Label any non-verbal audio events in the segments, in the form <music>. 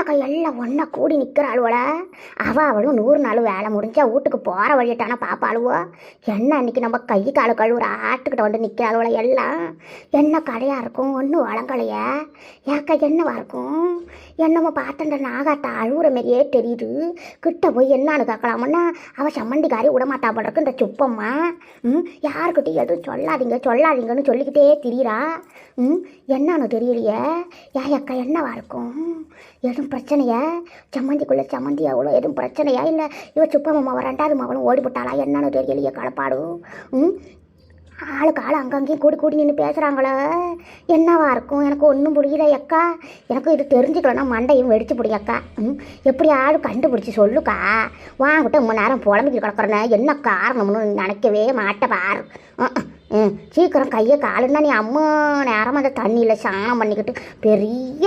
என்னக்கா எல்லாம் ஒன்றா கூடி நிற்கிறாளுவல அவள் அவளும் நூறு நாள் வேலை முடிஞ்சா வீட்டுக்கு போகிற வழியிட்டானா பாப்பாளுவோ என்ன இன்னைக்கு நம்ம கை காலு கழுவுற ஆட்டுக்கிட்ட வந்து நிற்கிறாளுவல எல்லாம்? என்ன கடையாக இருக்கும்? ஒன்றும் வளங்கலையே ஏக்கா என்னவா இருக்கும்? என்னமோ பார்த்தண்ட நாகாத்தா அழுகுற மாதிரியே தெரியுது. கிட்ட போய் என்னான்னு கேட்கலாமுன்னா அவள் சம்மந்திக்காரி விடமாட்டா போல இந்த சுப்பம்மா. ம் யாருக்கிட்டையும் எதுவும் சொல்லாதீங்க சொல்லாதீங்கன்னு சொல்லிக்கிட்டே திரியிறா. ம் என்னன்னு தெரியலையே. ஏ அக்கா என்னவா இருக்கும்? எதுவும் பிரச்சனையா? சம்மந்திக்குள்ளே சம்மந்தி அவ்வளோ எதுவும் பிரச்சனையா? இல்லை இவ சுப்பம்மா ரெண்டாவது மகளும் ஓடி போட்டாளா? என்னன்னு தெரியலையே களப்பாடு. ம்? ஆளுக்கு ஆள் அங்கங்கேயும் கூடி கூடி நின்று பேசுகிறாங்களே என்னவா இருக்கும்? எனக்கு ஒன்றும் புரியல அக்கா. எனக்கு இது தெரிஞ்சுக்கலன்னா மண்டையும் வெடிச்சு புடி அக்கா. ம்? எப்படி ஆள் கண்டுபிடிச்சி சொல்லுக்கா? வாங்கிட்ட மூணு நேரம் புலம்பிக்கு கிடக்குறேன்னு என்ன காரணம்னு நினைக்கவே மாட்டேன் பாரு. ம், சீக்கிரம் கையை காலுன்னா நீ அம்மா நேரம் அந்த தண்ணியில் சாணம் பண்ணிக்கிட்டு பெரிய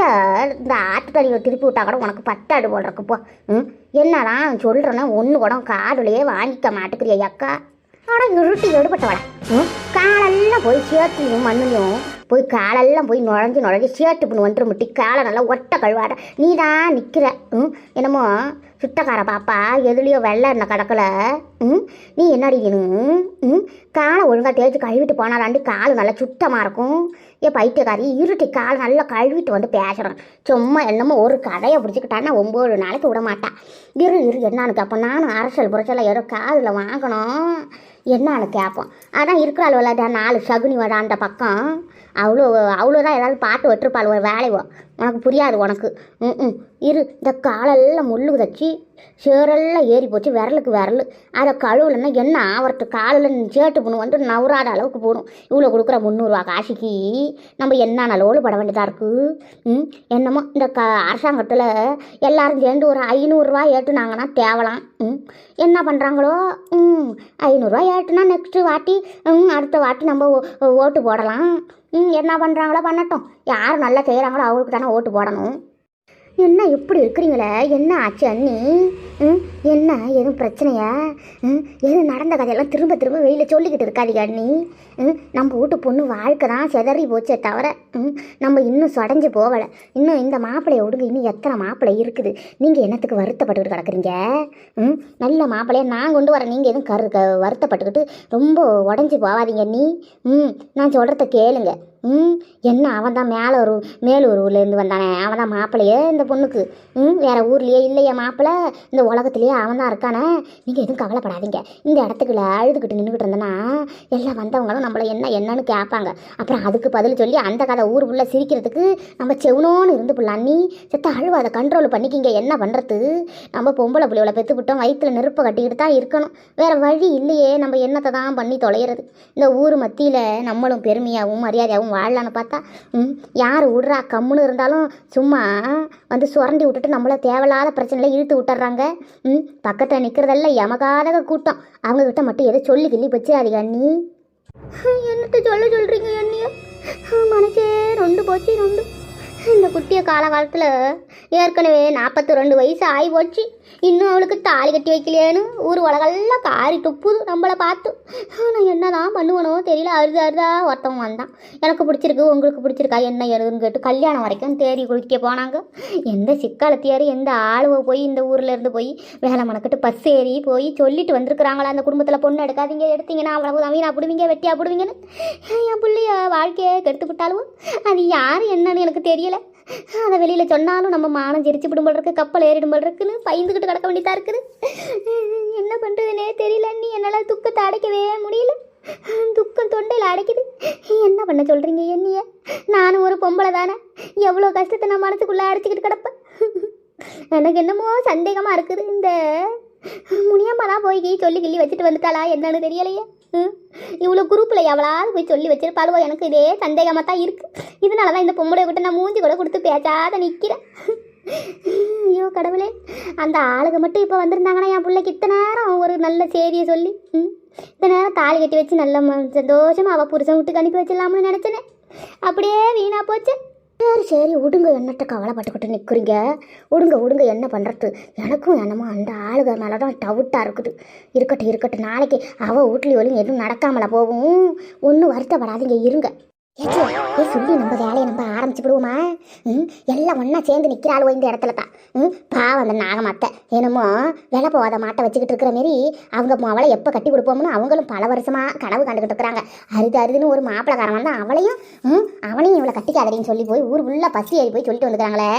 இந்த ஆட்டு தண்ணியை திருப்பி விட்டா கூட உனக்கு பத்தாடு போல் இருக்கு ம் என்னதான் சொல்கிறேன்னா ஒன்று கூட காடுலையே வாங்கிக்க மாட்டேங்கிறிய அக்கா ஆனால் இருட்டி எடுபட்டவள ம் காலெல்லாம் போய் சேர்த்துலையும் மண்ணுலையும் போய் காலெல்லாம் போய் நுழைஞ்சு நுழைஞ்சு சேர்த்து பண்ணி வந்துட்டு முட்டி. காலை நல்லா ஒட்ட கழுவாட நீ தான் நிற்கிற ம் என்னமோ சுத்தக்கார பாப்பா எதுலேயோ வெள்ளை இருந்த கிடக்கல. ம்? நீ என்னடி ம் ம்? காலை ஒழுங்காக தேய்ச்சி கழுவிட்டு போனாலாண்டி கால் நல்லா சுத்தமாக இருக்கும். ஏ பைத்தியக்காரி இருட்டி கால் நல்லா கழுவிட்டு வந்து பேசுகிறேன் சும்மா என்னமோ ஒரு கடையை பிடிச்சிக்கிட்டான்னா ஒம்பது நாளைக்கு விட மாட்டா இரு இரு என்னான்னு கேட்போம் நானும் அரசல் புரசல் ஏதோ காதில் வாங்கணும். என்னான்னு கேட்போம் ஆனால் இருக்கிற அளவில் நாலு சகுனி வர அந்த பக்கம். அவ்வளோ அவ்வளோ தான் ஏதாவது பாட்டு விட்டுருப்பாள் ஒரு வேலைவோ? உனக்கு புரியாது உனக்கு. ம் ம். இரு இந்த காலெல்லாம் முள்ளு தச்சு சேரெல்லாம் ஏறி போச்சு விரலுக்கு விரல். அதை கழுவுலன்னா என்ன ஆவரத்து காலில் சேட்டு பொண்ணு வந்து நவராத அளவுக்கு போகணும் இவ்வளோ கொடுக்குற முந்நூறுரூவா காசிக்கு. நம்ம என்ன லோடு பட வேண்டியதாக இருக்குது ம் என்னமோ இந்த க அரசாங்கத்தில் எல்லோரும் சேர்ந்து ஒரு ஐநூறுரூவா ஏற்றுனாங்கன்னா தேவலாம். என்ன பண்ணுறாங்களோ ம். ஐநூறுரூவா ஏட்டுனா நெக்ஸ்ட்டு வாட்டி அடுத்த வாட்டி நம்ம ஓ- ஓட்டு போடலாம். ம் என்ன பண்ணுறாங்களோ பண்ணட்டும். யார் நல்லா செய்கிறாங்களோ அவங்களுக்கு தானே ஓட்டு போடணும். என்ன இப்படி இருக்கிறீங்களே? என்ன ஆச்சு அண்ணி? ம்? என்ன? எதுவும் பிரச்சனையா? ம்? எதுவும் நடந்த கதையெல்லாம் திரும்ப திரும்ப வெளியில் சொல்லிக்கிட்டு இருக்காதீங்க அண்ணி. ம்? நம்ம வீட்டு பொண்ணு வாழ்க்கை தான் செதறி போச்சே தவிர ம்? நம்ம இன்னும் சடைஞ்சு போகலை. இன்னும் இந்த மாப்பிள்ளையை விடுங்க. இன்னும் எத்தனை மாப்பிள்ளை இருக்குது? நீங்கள் என்னத்துக்கு வருத்தப்பட்டுக்கிட்டு கிடக்குறீங்க? ம்? நல்ல மாப்பிள்ளையை நான் கொண்டு வரேன். நீங்கள் எதுவும் கரு க வருத்தப்பட்டுக்கிட்டு ரொம்ப உடஞ்சி போகாதீங்க நீ ம்? நான் சொல்கிறத கேளுங்க. ம் என்ன அவன் தான் மேலே ஒரு மேலூர் ஊர்லேருந்து வந்தானே அவன் தான் மாப்பிள்ளையே இந்த பொண்ணுக்கு. ம் வேறு ஊர்லேயே இல்லையே மாப்பிள்ளை இந்த உலகத்துலேயே அவன் தான் இருக்கானே. நீங்கள் எதுவும் கவலைப்படாதீங்க. இந்த இடத்துக்குள்ள அழுதுகிட்டு நின்றுக்கிட்டு இருந்தேன்னா எல்லாம் வந்தவங்களும் நம்மளை என்ன என்னன்னு கேட்பாங்க அப்புறம் அதுக்கு பதில் சொல்லி அந்த கதை ஊர் உள்ள சிரிக்கிறதுக்கு நம்ம செவனோன்னு இருந்து புள்ள. நீ செத்த அழுவ அதை கண்ட்ரோல் பண்ணிக்கிங்க. என்ன பண்ணுறது நம்ம பொம்பளை புள்ளியோட பெற்று விட்டோம் வயிற்றுல நெருப்பை கட்டிக்கிட்டு தான் இருக்கணும். வேறு வழி இல்லையே நம்ம என்னத்தை தான் பண்ணி தொலைகிறது இந்த ஊர் மத்தியில் நம்மளும் பெருமையாகவும் மரியாதையாகவும் வாழலான்னு பார்த்தா ம் யார் விடுறா? கம்முன்னு இருந்தாலும் சும்மா வந்து சுரண்டி விட்டுட்டு நம்மள தேவையில்லாத பிரச்சனையில இழுத்து விட்டுறாங்க. ம் பக்கத்தில் நிற்கிறதெல்லாம் எமகாதக கூட்டம். அவங்கக்கிட்ட மட்டும் எதை சொல்லி கிள்ளி போச்சு அண்ணி. என்னத்த சொல்ல சொல்கிறீங்க அண்ணிய? மனசே ரெண்டு போச்சு ரெண்டு. இந்த குட்டிய காலகாலத்தில் ஏற்கனவே நாற்பத்தி ரெண்டு வயசு ஆகி போச்சு. இன்னும் அவளுக்கு தாலி கட்டி வைக்கலையேன்னு ஊர் உலகெல்லாம் காரி துப்புது நம்மளை பார்த்து. நான் என்னதான் பண்ணுவனோ தெரியல. அருது அருதா ஒருத்தவன் வந்தான். எனக்கு பிடிச்சிருக்கு உங்களுக்கு பிடிச்சிருக்கா என்ன ஏதுன்னு கேட்டு கல்யாணம் வரைக்கும் தேடி குளிக்க போனாங்க. எந்த சிக்காலத்தியார் எந்த ஆளுவை போய் இந்த ஊரில் இருந்து போய் வேலை மணக்கிட்டு பஸ் ஏறி போய் சொல்லிட்டு வந்திருக்கிறாங்களா? அந்த குடும்பத்தில் பொண்ணு எடுக்காதீங்க எடுத்தீங்கன்னா அவ்வளவு வீணா பிடுவீங்க வெட்டியா பிடுவீங்கன்னு. என் பிள்ளைய வாழ்க்கையை கெடுத்து விட்டாலும் அது யார் என்னன்னு எனக்கு தெரியல. அதை வெளியில் சொன்னாலும் நம்ம மானம் ஜெரிச்சு விடும்போல் இருக்கு கப்பல் ஏறிடும்போல் இருக்குன்னு பயந்துக்கிட்டு கிடக்க வேண்டியதாக இருக்குது. என்ன பண்ணுறதுனே தெரியல நீ என்னால் துக்கத்தை அடைக்கவே முடியல. துக்கம் தொண்டையில் அடைக்குது. என்ன பண்ண சொல்கிறீங்க என்னைய? நானும் ஒரு பொம்பளை தானே. எவ்வளோ கஷ்டத்தை நான் மனசுக்குள்ளே அடைச்சிக்கிட்டு கிடப்பேன். எனக்கு என்னமோ சந்தேகமாக இருக்குது. இந்த முனியம்மா தான் போய் சொல்லி கிள்ளி வச்சுட்டு வந்துட்டாளா என்னன்னு தெரியலையே. இவ்வளோ குரூப்பில் எவளாவது போய் சொல்லி வச்சிருப்பாளுவோ எனக்கு இதே சந்தேகமாக தான் இருக்குது இதனால தான் இந்த பொம்பளை கிட்ட நான் மூஞ்சி கூட கொடுத்து பேசாத நிற்கிறேன் ஐயோ கடவுளே. அந்த ஆளுங்க மட்டும் இப்போ வந்திருந்தாங்கன்னா என் பிள்ளைக்கு இத்தனை நேரம் ஒரு நல்ல செய்தியை சொல்லி ம் இத்தனை நேரம் தாலி கட்டி வச்சு நல்ல சந்தோஷமாக அவள் புருஷன் விட்டு அனுப்பி வச்சிடலாம்னு நினச்சினேன் அப்படியே வீணாக போச்சு. சரி சரி விடுங்க என்னட்ட கவலைப்பட்டுக்கிட்டு நிற்கிறீங்க விடுங்க விடுங்க என்ன பண்ணுறது எனக்கும் என்னமோ அந்த ஆளுக மேலே தான் டவுட்டாக இருக்குது. இருக்கட்டும் இருக்கட்டும் நாளைக்கு அவள் வீட்லேயும் ஒழுங்கு எதுவும் நடக்காமல போகும் ஒன்றும் வருத்தப்படாதீங்க இருங்க. ஏச்சி ஏ சொல்லி நம்ம வேலையை நம்ம ஆரம்பிச்சு விடுவோமா? ம் எல்லாம் ஒன்றா சேர்ந்து நிற்கிறாளுவோ இந்த இடத்துல தான் ம் பாவம் அந்த நாகமாத்தை. என்னமோ விலை போகாத மாட்டை வச்சுக்கிட்டு இருக்கிற மாரி அவங்க அவளை எப்போ கட்டி கொடுப்போம்னு அவங்களும் பல வருஷமாக கனவு கண்டுக்கிட்டு இருக்கிறாங்க. அருது அருதுன்னு ஒரு மாப்பிளக்காரன் வந்து அவளையும் ம் அவனையும் இவளை கட்டிக்காதடின்னு சொல்லி போய் ஊர் உள்ள பசி ஏறி போய் சொல்லிட்டு வந்துக்கிறாங்களே.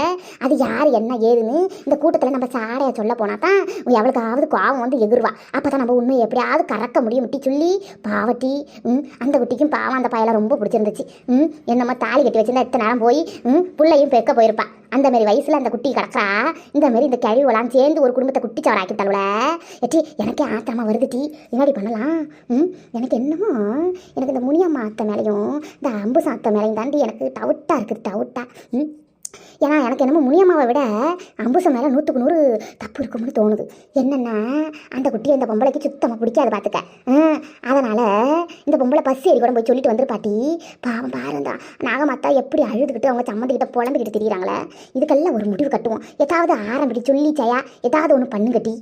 அது யார் என்ன ஏதுன்னு இந்த கூட்டத்தில் நம்ம சாரையை சொல்ல போனால் தான் எவளுக்காவது கோவம் வந்து எகிருவா. அப்போ தான் நம்ம உண்மையை எப்படியாவது கறக்க முடியும் முட்டி சொல்லி. பாவட்டி ம் அந்த குட்டிக்கும் பாவம் அந்த பயலை ரொம்ப பிடிச்சிருந்துச்சு. ம் என்னம்மா தாலி கட்டி வச்சிருந்தா எத்தனை நேரம் போய் ம் புள்ளையும் பெக்க போயிருப்பா. அந்த மாதிரி வயசுல அந்த குட்டி கிடக்குறா. இந்த மாதிரி இந்த கழிவுலாம் சேர்ந்து ஒரு குடும்பத்தை குட்டி சவர ஆக்கிட்டாளுல எட்டி எனக்கே ஆத்திரமா வருது டி. என்னடி பண்ணலாம்? ம் எனக்கு என்னமோ எனக்கு இந்த முனியம்மா அத்தை மேலேயும் இந்த அம்பு சாத்த மேலேயும் தாண்டி எனக்கு டவுட்டாக இருக்குது டவுட்டாக ம் ஏன்னா எனக்கு என்னமோ முனியம்மாவை விட அம்புசம் மேலே நூற்றுக்கு நூறு தப்பு இருக்கும்னு தோணுது. என்னென்னா அந்த குட்டி அந்த பொம்பளைக்கு சுத்தமாக பிடிக்காது பார்த்துக்க அதனால் இந்த பொம்பளை பஸ் ஏறி கூட போய் சொல்லிட்டு வந்துரு பாட்டி. பாவம் பாருந்தா நாகமாத்தா எப்படி அழுதுகிட்டு அவங்க சம்மந்திக்கிட்ட புலம்பிக்கிட்டு தெரியுறாங்களே. இதுக்கெல்லாம் ஒரு முடிவு கட்டுவோம். ஏதாவது ஆரம்பிடி சொல்லி ஜெயா. ஏதாவது ஒன்று பண்ணுங்கட்டி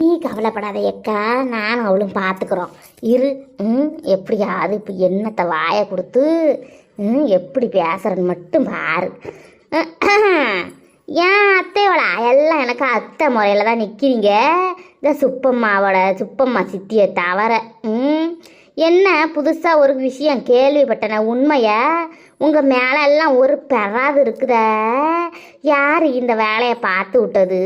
நீ கவலைப்படாத எக்கா நானும் அவளும் பார்த்துக்குறோம் இரு ம் எப்படியாவது இப்போ என்னத்தை வாயை கொடுத்து எப்படி பேசுறேன்னு மட்டும் பாரு. <clears throat> ஏன் அத்தையோட எல்லாம் எனக்கு அத்தை முறையில் தான் நிற்கிறீங்க இந்த சுப்பம்மாவோட சுப்பம்மா சித்தியை தவிர ம். என்ன புதுசாக ஒரு விஷயம் கேள்விப்பட்டன உண்மையை? உங்கள் மேலெல்லாம் ஒரு பெறாது இருக்குத. யார் இந்த வேலையை பார்த்து விட்டது?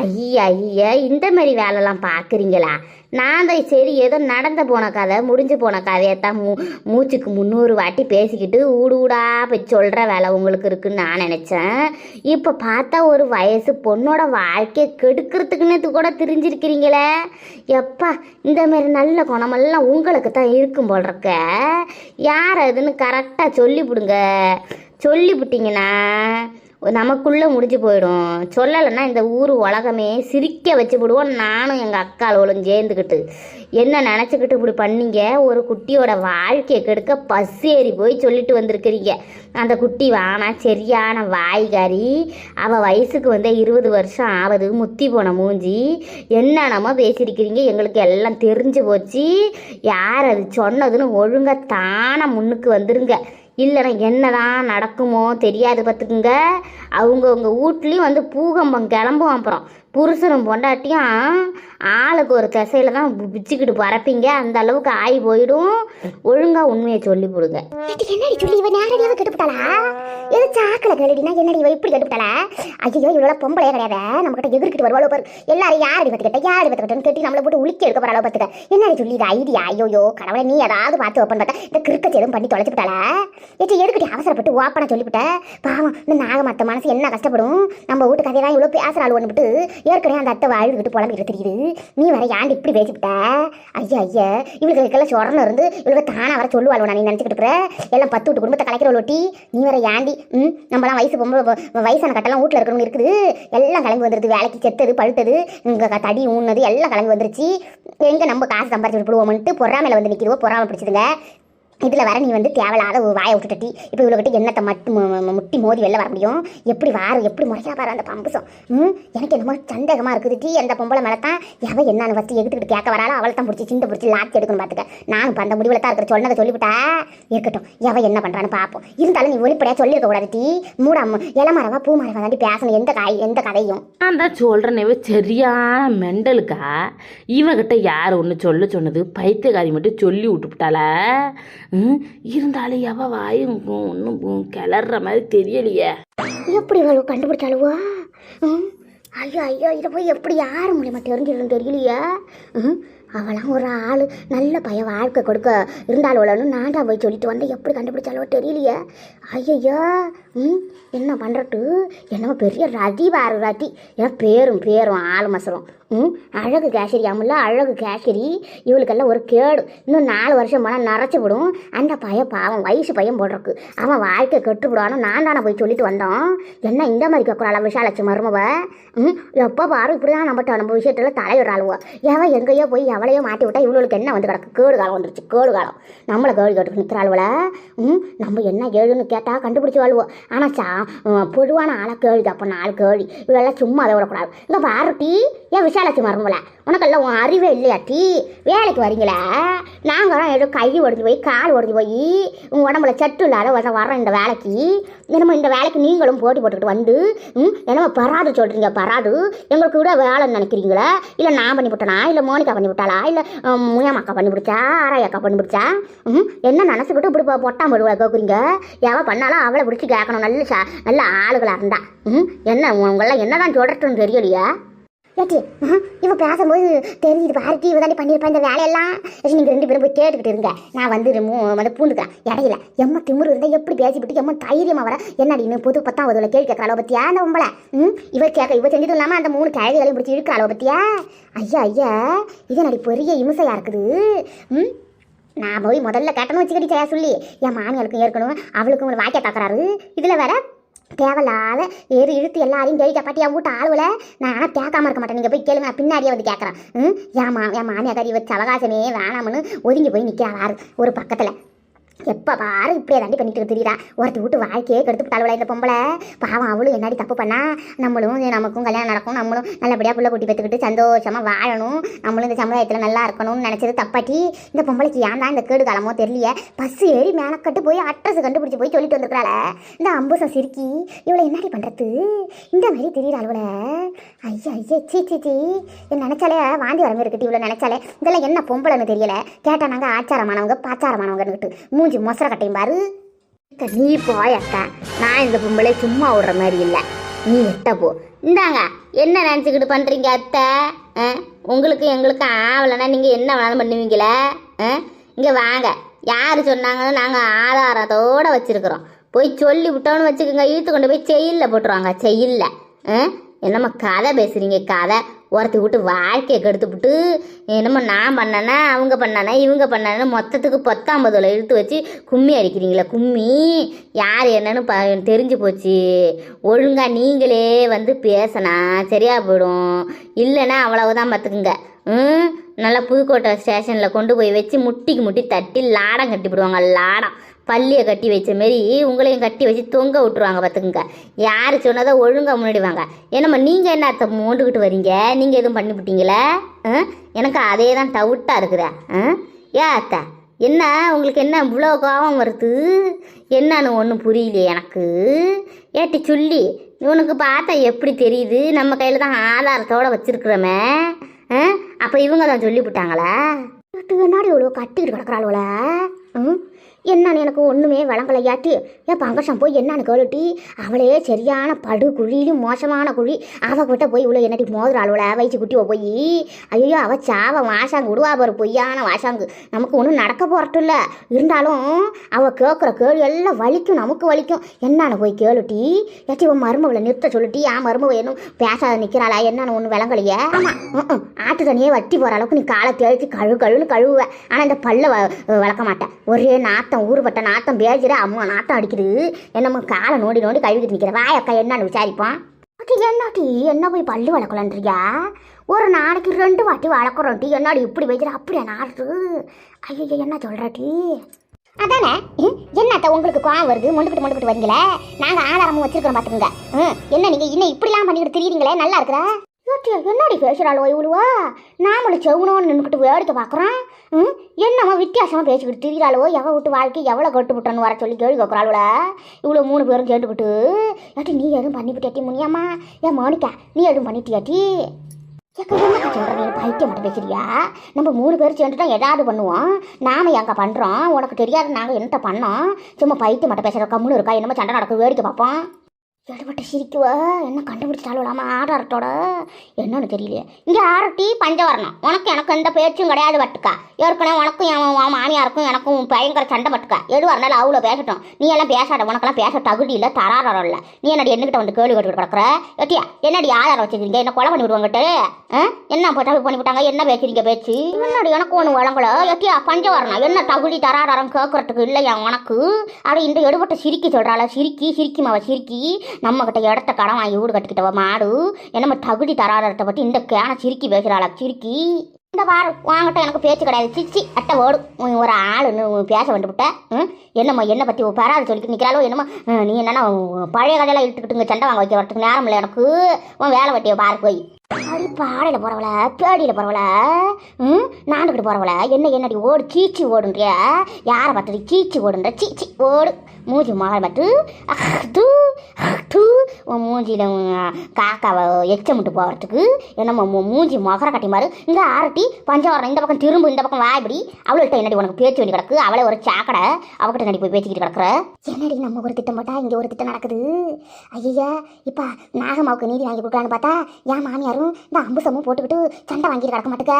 ஐய ஐய இந்த மாதிரி வேலைலாம் பார்க்குறீங்களா? நான் தான் சரி ஏதோ நடந்து போன கதை முடிஞ்சு போன கதையை தான் மூ மூச்சுக்கு முந்நூறு வாட்டி பேசிக்கிட்டு ஊடு ஊடா போய் சொல்கிற வேலை உங்களுக்கு இருக்குன்னு நான் நினச்சேன். இப்போ பார்த்தா ஒரு வயசு பொண்ணோட வாழ்க்கையை கெடுக்கிறதுக்குன்னு கூட தெரிஞ்சிருக்கிறீங்களே? எப்பா இந்த மாதிரி நல்ல குணமெல்லாம் உங்களுக்கு தான் இருக்கும் போல் இருக்க. யார் அதுன்னு கரெக்டாக சொல்லிவிடுங்க சொல்லிவிட்டிங்கன்னா நமக்குள்ளே முடிஞ்சு போயிடும். சொல்லலைன்னா இந்த ஊர் உலகமே சிரிக்க வச்சு விடுவோம். நானும் எங்கள் அக்கா அக்காளும் சேர்ந்துக்கிட்டு என்ன நினச்சிக்கிட்டு இப்படி பண்ணீங்க? ஒரு குட்டியோட வாழ்க்கையை கெடுக்க பஸ் ஏறி போய் சொல்லிட்டு வந்திருக்கிறீங்க. அந்த குட்டி வானா சரியான வாய்காரி. அவள் வயசுக்கு வந்து இருபது வருஷம் ஆகுது. முத்தி போன மூஞ்சி. என்னென்னமோ பேசியிருக்கிறீங்க. எங்களுக்கு எல்லாம் தெரிஞ்சு போச்சு. யார் அது சொன்னதுன்னு ஒழுங்காக தானே முன்னுக்கு வந்துருங்க. இல்லைன்னா என்னதான் நடக்குமோ தெரியாது பார்த்துக்குங்க. அவங்கவுங்க வீட்லேயும் வந்து பூகம்பம் கிளம்பும் அப்புறம். புருஷனும் பொண்டாட்டியும் ஆளுக்கு ஒரு திசையில தான் பிச்சுக்கிட்டு பறப்பீங்க. அந்த அளவுக்கு ஆகி போயிடும். ஒழுங்காக உண்மையை சொல்லி போடுங்க என்னடி சொல்லி இவன் நேரடியாக கெட்டுப்பட்டாளா எது சாக்கில் கேளுடினா என்னடி இவ இப்படி கெட்டுப்பட்டாளா ஐயோ இவ்வளோ பொம்பளையே கிடையாது. நம்ம கிட்ட எதிர்க்கிட்டு வருவாளோ பாரு. எல்லாரும் யாரடி பத்துக்கிட்ட அடி பத்துக்கிட்டேன்னு கேட்டு நம்மளை போட்டு உளிக்க எடுக்க போறாளோ பார்த்துக்க. என்னடி சொல்லி இது ஐடியா? ஐயோயோ கடவுளை நீ ஏதாவது பார்த்து ஓப்பன் பார்த்தா இந்த கிறுக்கச்சி எதுவும் பண்ணி தொலைச்சுட்டாளா ஏற்றி எதுக்கிட்டு அவசரப்பட்டு ஓப்பனா சொல்லிவிட்ட? பாவம் இந்த நாகமத்த மனசு என்ன கஷ்டப்படும்? நம்ம வீட்டு கதையெல்லாம் இவ்வளோ பேசுகிறாள் ஒன்று விட்டு ஏற்கனவே அந்த அத்தை வாழ்ந்துக்கிட்டு புலம்பிட்டு தெரியுது. நீ வர ஏன் இப்படி பேசிவிட்ட ஐயா ஐயா. இவளுக்கெல்லாம் சொரணம் இருந்து இவளுக்கு தானா வர சொல்லுவாள் நான் நீ நினச்சிக்கிட்டு இருக்கிற எல்லாம் பத்து விட்டு குடும்பத்தை கலைக்கிற ஒட்டி நீ வர ஏண்டி ம் நம்மளாம் வயசு பொம்பளை வயசான கட்டெல்லாம் வீட்டில் இருக்கணும்னு இருக்குது. எல்லாம் கிளம்பி வந்துருது. வேலைக்கு செத்தது பழுத்தது இங்கே தடி ஊன்னது எல்லாம் கிளம்பி வந்துருச்சு. எங்கே நம்ம காசு சம்பாரிச்சு விடுவோம்ட்டு பொறாமையில் வந்து நிற்கிறவோ பொறாமை பிடிச்சதுங்க. இதில் வர நீ வந்து தேவையில்லாத ஒரு வாயை விட்டுட்டி இப்போ இவ்வளோ கிட்ட என்னத்தை மட்டு முட்டி மோதி வெளில வர முடியும்? எப்படி வார எப்படி முறையா பாரு அந்த பம்புசம் ம்? எனக்கு என்னமோ சந்தேகமாக இருக்குது டீ. அந்த பொம்பளை மேலே தான் எவன் என்னன்னு ஃபஸ்ட்டு எடுத்துக்கிட்டு கேட்க வராளோ அவளை தான் பிடிச்சி சிந்த பிடிச்சி லாத்தி எடுக்கணும் பார்த்துக்க நானும் இப்போ அந்த முடிவில் தான் இருக்கிற சொன்னதை சொல்லிவிட்டா? இருக்கட்டும். எவன் என்ன பண்ணுறான்னு பார்ப்போம் இருந்தாலும் நீ ஒளிப்படையாக சொல்லியிருக்க கூடாது டீ. மூடாம இளமரவா பூ மரவா தாண்டி பேசணும் எந்த காய் எந்த கதையும். நான் தான் சொல்கிறேனே சரியான மெண்டலுக்கா? இவகிட்ட யார் ஒன்று சொல்ல சொன்னது? பைத்தியகாரி மட்டும் சொல்லி விட்டுவிட்டால இருந்தாலும் எவ வாயும் ஒன்றும் கிளற மாதிரி தெரியலையே. எப்படி இவ்வளவு கண்டுபிடிச்சாலுவா ம் ஐயோ ஐயோ இதை போய் எப்படி யார் மூலியமா தெரிஞ்சிடும் தெரியலையே? ம் அவளாம் ஒரு ஆள் நல்ல பையன் வாழ்க்கை கொடுக்க இருந்தாலும் நான் தான் போய் சொல்லிட்டு வந்தேன். எப்படி கண்டுபிடிச்சாலோ தெரியலையே. ஐயையோ ம் என்ன பண்ணுறட்டு என்னமோ பெரிய ரதி வாரு ரதி. ஏன்னா பேரும் பேரும் ஆள் மசரும். ம்? அழகு கேசரி அமுல்ல அழகு கேசரி. இவளுக்கெல்லாம் ஒரு கேடு. இன்னும் நாலு வருஷம் போனால் நரைச்சி விடும் அந்த பையன் பாவம் வயசு பையன் போடுறக்கு அவன் வாழ்க்கை கெட்டு நான் தானே போய் சொல்லிட்டு வந்தோம் என்ன இந்த மாதிரி கேட்குறாள் விஷாலட்சி மருமவ? ம்? எப்போ பாரு இப்படி தான் நம்மகிட்ட நம்ம விஷயத்தில் தலையிடுறாளுவோ. எவன் எங்கேயோ போய் எவளையோ மாட்டி விட்டா இவளுக்கு என்ன வந்து கிடக்கு? கேடு காலம் வந்துருச்சு கேடு காலம். நம்மளை கேடு கேட்டு நிற்கிறாள்வல ம்? நம்ம என்ன ஏழுன்னு கேட்டால் கண்டுபிடிச்சி வாழ்வோம் ஆனால் சா பொதுவான ஆளை கேள்வி அப்போ நாலு கேள்வி இவளெல்லாம் சும்மா அதை விடக்கூடாது. இங்கே பாருட்டி ஏன் விஷா விசாலாட்சி மருமல உனக்கெல்லாம் உன் அறிவே இல்லையா டீ? வேலைக்கு வரீங்களே? நாங்கள் ஏதோ கை ஒடிஞ்சு போய் கால் ஒடிஞ்சு போய் உங்கள் உடம்புல சட்டு இல்லாத வர வர்றோம் இந்த வேலைக்கு. என்னமோ இந்த வேலைக்கு நீங்களும் போட்டி போட்டுக்கிட்டு வந்து ம் என்னமோ பராது சொல்கிறீங்க பராது. எங்களுக்கு கூட வேலைன்னு நினைக்கிறீங்களா? இல்லை நான் பண்ணி விட்டனா? இல்லை மோனிகா பண்ணி விட்டாளா? இல்லை முயமாக்கா பண்ணி பிடிச்சா ஆராயக்கா பண்ணி பிடிச்சா ம் என்ன நினச்சிக்கிட்டு இப்படி போ- பொட்டாம் படுவா கேட்குறீங்க எவ பண்ணாலும் அவளை பிடிச்சி கேட்கணும் நல்ல சா நல்ல ஆளுகளாக இருந்தா. ம் என்ன உங்களெல்லாம் என்னதான் சொல்கிறதுன்னு தெரியலையா? ஏட்டி இவன் பேசும்போது தெரியுது பாரதி இவ தாண்டி பண்ணியிருப்பா இந்த வேலையெல்லாம். சரி, நீங்க ரெண்டு பேரும் போய் கேட்டுக்கிட்டு இருங்க. நான் வந்து ரெமு வந்து பூந்துக்கிறேன். இடையில எம்மா திமுரு இருந்தால் எப்படி பேசிவிட்டு எம்மா தைரியமா வர என்னடி இன்னும் புது பத்தாவதுல கேள்வி கேட்கற பத்தியா அந்த உம்பளை? ம்? இவ கேட்க இவ செஞ்சதும் இல்லாமல் அந்த மூணு கழுதைகளையும் பிடிச்சி இழுக்கிறாளோ பத்தியா? ஐயா ஐயா இது நடி பெரிய இம்சையாக இருக்குது? ம்? நான் போய் முதல்ல கேட்டணும் வச்சுக்கடி செய்ய சொல்லி. என் மாமியாளுக்கும் ஏற்கணும் அவளுக்கும் ஒரு வாக்கிய பார்க்குறாரு இதில் வேற தேவையில்லாத ஏறு இழுத்து எல்லாரையும் கேள்வி கேப்பாட்டி என் வீட்டு ஆளுவில் நான் ஆனால் கேட்காம இருக்க மாட்டேன். நீங்கள் போய் கேளுங்க பின்னாடியே வந்து கேட்குறேன். ம்? என் மா என் மாமியாக்காரி அவகாசமே வேணாம்னு ஒதுங்கி போய் நிற்கிறாள் ஒரு பக்கத்தில். எப்போ பாரு இப்படியே தாண்டி பண்ணிட்டு தெரியுறா ஒருத்தி விட்டு வாழ்க்கையே கெடுத்து விட்டாளுவல இந்த பொம்பளை. பாவம் அவளும் என்னாடி தப்பு பண்ணா? நம்மளும் நமக்கும் கல்யாணம் நடக்கும் நம்மளும் நல்லபடியாக புள்ள குட்டி பெற்றுக்கிட்டு சந்தோஷமாக வாழணும். நம்மளும் இந்த சமுதாயத்தில் நல்லா இருக்கணும்னு நினச்சது தப்பாட்டி. இந்த பொம்பளைக்கு ஏன் தான் இந்த கேடு காலமோ தெரியலையே? பஸ் ஏறி மேலக்கட்டு போய் அட்ரஸ் கண்டுபிடிச்சி போய் சொல்லிட்டு வந்திருக்கிறாள. இந்த அம்புசம் சிரிக்கி இவளை என்னடி பண்ணுறது இந்த மாதிரி தெரியுறாளுவல ஐயா ஐயா சீ சீ சீ. என்ன நினச்சாலே வாந்தி வரமே இருக்கட்டு இவ்வளோ நினச்சாலே. இதெல்லாம் என்ன பொம்பளைன்னு தெரியல. கேட்டால் நாங்கள் ஆச்சாரமானவங்க பாச்சாரமானவங்கன்னுட்டு மூஞ்சி மொசர கட்டையும் பாரு. அக்கா, நீ போய் அக்கா நான் இந்த பொம்பளை சும்மா விடுற மாதிரி இல்லை. நீ எட்ட போ. இந்தாங்க என்ன நினச்சிக்கிட்டு பண்ணுறீங்க அத்தை? ஆ? உங்களுக்கு எங்களுக்கு ஆவலைன்னா நீங்கள் என்ன வேணாலும் பண்ணுவீங்களே? இங்கே வாங்க. யார் சொன்னாங்கன்னு நாங்கள் ஆதாரத்தோடு வச்சுருக்குறோம். போய் சொல்லி விட்டோன்னு வச்சுக்கோங்க. இழுத்து கொண்டு போய் செயலில் போட்டுருவாங்க. செயலில். என்னம்மா கதை பேசுகிறீங்க கதை. ஒருத்தி விட்டு வாழ்க்கையை கெடுத்துவிட்டு என்னமோ நான் பண்ணனா அவங்க பண்ணனா இவங்க பண்ணனா மொத்தத்துக்கு பத்தாம்பதுல இழுத்து வச்சு கும்மி அடிக்கிறீங்களா கும்மி. யார் என்னன்னு ப தெரிஞ்சு போச்சு. ஒழுங்காக நீங்களே வந்து பேசினா சரியாக போயிடும். இல்லைன்னா அவ்வளவுதான் பார்த்துக்குங்க. ம்? நல்லா புதுக்கோட்டை ஸ்டேஷனில் கொண்டு போய் வச்சு முட்டிக்கு முட்டி தட்டி லாடம் கட்டிவிடுவாங்க லாடம். பள்ளியை கட்டி வச்ச மாரி உங்களையும் கட்டி வச்சு தொங்க விட்டுருவாங்க பார்த்துக்குங்க யார் சொன்னதை ஒழுங்காக முன்னாடி வாங்க என்னம்மா நீங்கள் என்ன அத்தை மோண்டுக்கிட்டு வரீங்க? நீங்கள் எதுவும் பண்ணிவிட்டீங்களா? ஆ? எனக்கு அதே தான் டவுட்டாக இருக்குதா. ஆ? ஏ அத்தை? என்ன? உங்களுக்கு என்ன இவ்வளோ கோபம் வருது? என்னன்னு ஒன்றும் புரியலையே எனக்கு. ஏட்டி சொல்லி உனக்கு பார்த்தா எப்படி தெரியுது? நம்ம கையில் தான் ஆதாரத்தோடு வச்சுருக்குறோமே. அப்போ இவங்க தான் சொல்லிவிட்டாங்களா? கண்ணாடி இவ்வளோ கட்டிக்கிட்டு கிடக்குறாள் ம்? என்னன்னு எனக்கு ஒன்றுமே விளங்கலையாட்டி? ஏன் பங்கசம் போய் என்னன்னு கேளுட்டி? அவளே சரியான படு குழியிலும் மோசமான குழி. அவள் கிட்ட போய் இவ்வளோ என்னடி மோதுறாளுவல வயிற்று குட்டிவ போய்? ஐயோ அவள் சாவ வாசாங்கு விடுவா பாரு பொய்யான வாசாங்கு. நமக்கு ஒன்றும் நடக்க போறட்டில்ல இருந்தாலும் அவள் கேட்குற கேள்வி எல்லாம் வலிக்கும் நமக்கு வலிக்கும். என்னன்னு போய் கேளுட்டி? ஏட்டி உன் மருமகளை நிறுத்த சொல்லிட்டி. ஏன் மருமக இன்னும் பேசாத நிற்கிறாளா என்னன்னு ஒன்றும் விளங்கலையே? ஆமாம் ஆட்டு தண்ணியே வட்டி போகிற அளவுக்கு நீ காலை தேய்ச்சி கழு கழுன்னு கழுவுவேன் ஆனால் இந்த பல்ல வ வளர்க்க மாட்டேன் ஒரே நாத்தம் ஊறுபட்ட நாத்தம் பேஜிற அம்மா நாத்தம் அடிக்குது. என்னமோ காலை நோண்டி நோண்டி கழுவிட்டு நிற்கிற வாயக்கா என்னன்னு விசாரிப்பான் அது என்னடி என்ன போய் பல்லு வளர்க்கலன்றியா? ஒரு நாளைக்கு ரெண்டு வாட்டி வளர்க்குறோம் டி. என்னடி இப்படி வைக்கிற அப்படியா நாடு ஐயோ என்ன சொல்கிறாட்டி அதானே? என்னத்த உங்களுக்கு கோவம் வருது? மொண்டுக்கிட்டு மொண்டுக்கிட்டு வரீங்களே? நாங்கள் ஆதாரமும் வச்சிருக்கிறோம் பார்த்துக்கோங்க ம் என்ன நீங்கள் இன்னும் இப்படிலாம் பண்ணிக்கிட்டு திரியிறீங்களே? நல்லா இருக்கிறா யோட்டியா என்னடி பேசுகிறாளோ இவ்வளவா நாமளும் செவனோன்னு நின்றுக்கிட்டு வேடிக்கை பார்க்குறோம் ம்? என்னம்மா வித்தியாசமாக பேசிக்கிட்டு திரிகிறாளோ எவ விட்டு வாழ்க்கை எவ்வளோ கட்டு விட்டோன்னு வர சொல்லி கேள்வி கேட்குறாளுல இவ்வளோ மூணு பேரும் சேர்ந்துக்கிட்டு ஏட்டி நீ எதுவும் பண்ணிவிட்டியாட்டி முனியாம்மா? ஏன் மோனிக்கா நீ எதுவும் பண்ணிட்டியாட்டி? ஏக்கா சொல்கிற நீ பைத்தியம் மட்டும் பேசுறியா? நம்ம மூணு பேர் சேர்ந்துட்டா ஏதாவது பண்ணுவோம். நாம் எங்கே பண்ணுறோம் உனக்கு தெரியாது நாங்கள் என்னத்த பண்ணோம்? சும்மா பைத்தியம் மட்டும் பேசுகிற கம்முன்னு இருக்கா? என்னமோ சண்டை நடக்க வேடிக்கை பார்ப்போம். எடுபட்ட சிரிக்குவ. என்ன கண்டுபிடிச்சிட்டாலும் ஆடாரத்தோட என்னன்னு தெரியலையே. இங்கே ஆரட்டி பஞ்சவரணம். உனக்கு எனக்கு எந்த பேச்சும் கிடையாது பட்டுக்கா. ஏற்கனவே உனக்கும் என் மாமியாருக்கும் எனக்கும் பயங்கர சண்டை பட்டுக்கா. எது வரனாலும் அவ்வளோ பேசட்டும். நீ எல்லாம் பேசாத. உனக்கெல்லாம் பேச தகுதி இல்லை தராரம் இல்லை. நீ என்னடி என்னகிட்ட வந்து கேள்வி கட்டு கிடக்குற? எட்டியா என்னடி ஆதாரம் வச்சுக்கிறீங்க என்ன கொலை பண்ணி விடுவாங்கட்டு? என்ன போட்டா பண்ணி விட்டாங்க? என்ன பேசுறீங்க பேச்சு? என்னடி எனக்கு ஒன்று வழங்கல பஞ்ச வரணும் என்ன தகுதி தராரம் கேட்கறதுக்கு இல்லையா உனக்கு? அப்படி இந்த எடுபட்ட சிரிக்கி சொல்கிறாள சிரிக்கி சிரிக்கி மாவ சிரிக்கி. நம்ம கிட்ட இடத்த கடன் வாங்கி வீடு கட்டிக்கிட்டவ மாடு என்னமோ தகுதி தராதரத்தை பற்றி இந்த கேன சிரிக்கி பேசுகிறாளா சிரிக்கி. இந்த பாரு வாங்கிட்ட எனக்கு பேச்சு கிடையாது. சிச்சி அட்டை ஓடும் உன் ஒரு ஆளுன்னு பேச வந்துவிட்ட. ம்? என்னம்மா என்னை பற்றி பராது சொல்லிட்டு நிற்கிறாளோ என்னமோ? நீ என்னன்னா பழைய கதையெல்லாம் இழுத்துக்கிட்டுங்க சண்டை வாங்க வைக்க வரத்துக்கு நேரம் இல்லை எனக்கு. உன் வேலை வட்டியை பாரு போய். அடி பாடையில் போகிறவள பேடியில் போகிறவள ம்? நாண்டுக்கிட்டு போகிறவள என்ன என்னடி ஓடு சீச்சி ஓடுன்றிய? யாரை பார்த்தது சீச்சி ஓடுன்ற? சீச்சி ஓடு. மூஞ்சி பார்த்து அஹ்து அஹ்து உன் மூஞ்சியில் காக்காவை எச்சமிட்டு போகிறதுக்கு என்னமோ மூஞ்சி மொகர கட்டி மாறு. இங்கே ஆரட்டி பஞ்சவரம் இந்த பக்கம் திரும்ப இந்த பக்கம் வாய்படி அவள்கிட்ட என்னடி உனக்கு பேச்சு வேண்டி கிடக்கு? அவளே ஒரு சாக்கடை. அவகிட்ட நடி போய் பேசிக்கிட்டு கிடக்குற? என்னடி நம்ம ஒரு திட்டம் போட்டா இங்கே ஒரு திட்டம் நடக்குது? ஐயா இப்போ நாகம்மாவுக்கு நீதி வாங்கி கொடுக்கலான்னு பார்த்தா என் மாமியாரும் இந்த அம்புசமும் போட்டுக்கிட்டு சண்டை வாங்கிட்டு கிடக்க மாட்டுக்க?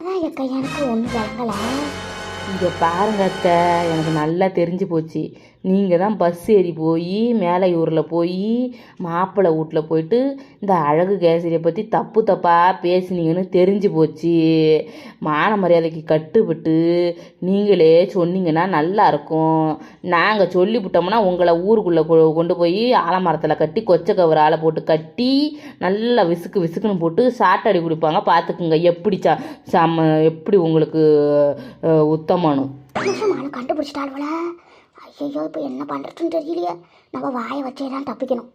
அதான் எக்கா எனக்கு ஒன்றும் விளங்கலை இங்கே பாருங்க அத்தை எனக்கு நல்லா தெரிஞ்சு போச்சு. நீங்கள் தான் பஸ் ஏறி போய் மேலையூரில் போய் மாப்பிள்ளை வீட்டில் போயிட்டு இந்த அழகு கேசரியை பற்றி தப்பு தப்பாக பேசுனீங்கன்னு தெரிஞ்சு போச்சு. மான மரியாதைக்கு கட்டுப்பட்டு நீங்களே சொன்னீங்கன்னா நல்லாயிருக்கும் நாங்கள் சொல்லிவிட்டோம்னா உங்களை ஊருக்குள்ளே கொ- கொண்டு போய் ஆலமரத்தில் கட்டி கொச்சை கவர் ஆளை போட்டு கட்டி நல்லா விசுக்கு விசுக்குன்னு போட்டு சாட்டடி குடிப்பாங்க. பார்த்துக்குங்க எப்படி சா சம எப்படி உங்களுக்கு அஹ், கண்டுபிடிச்சிட்டாள் ஐயோ இப்போ என்ன பண்ணுறதுன்னு தெரியலையே. நம்ம வாயை வச்சே தான் தப்பிக்கணும்.